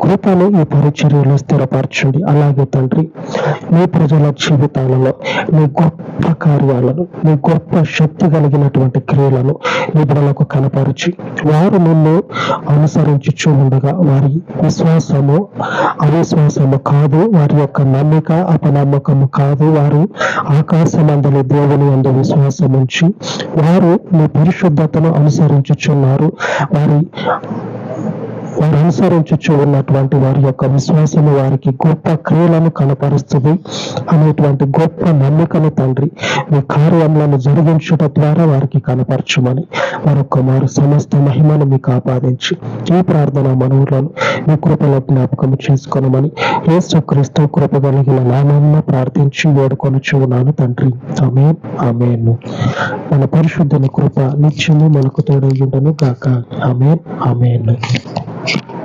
కృపను ఈ పరిచర్యలో స్థిరపరచండి. అలాగే తండ్రి మీ ప్రజల జీవితాలలో మీ గొప్ప కార్యాలను మీ గొప్ప శక్తి కలిగినటువంటి క్రియలను నిపుణులకు కనపరిచి వారు నిన్ను అనుసరించుచూ ఉండగా వారి విశ్వాసము అవిశ్వాసము కాదు వారి యొక్క నమ్మిక అపనమ్మకము కాదు. వారు ఆకాశమందలి దేవుని అందు విశ్వాసం ఉంచి వారు మీ పరిశుద్ధతను అనుసరించుచున్నారు. వారి వారు అనుసరించుచు ఉన్నటువంటి వారి యొక్క విశ్వాసము వారికి గొప్ప క్రియలను కనపరుస్తుంది. అనేటువంటి గొప్ప నమ్మకము తండ్రి మీ కార్యములను జరిగించుట ద్వారా వారికి కనపరచుమని మరొక మారు సమస్త మహిమను మీకు ఆపాదించి ఈ ప్రార్థన మనవులను మీ కృపలో జ్ఞాపకం చేసుకోనమని యేసు క్రీస్తు కృప కలిగిన నామమున ప్రార్థించి వేడుకొనుచు ఉన్నాను తండ్రి. ఆమేన్. ఆమేన్. మన పరిశుద్ధుని కృప నిత్యము మనకు తోడయ్యుండను కాక ఆమేన్. ఆమేన్. Thank you.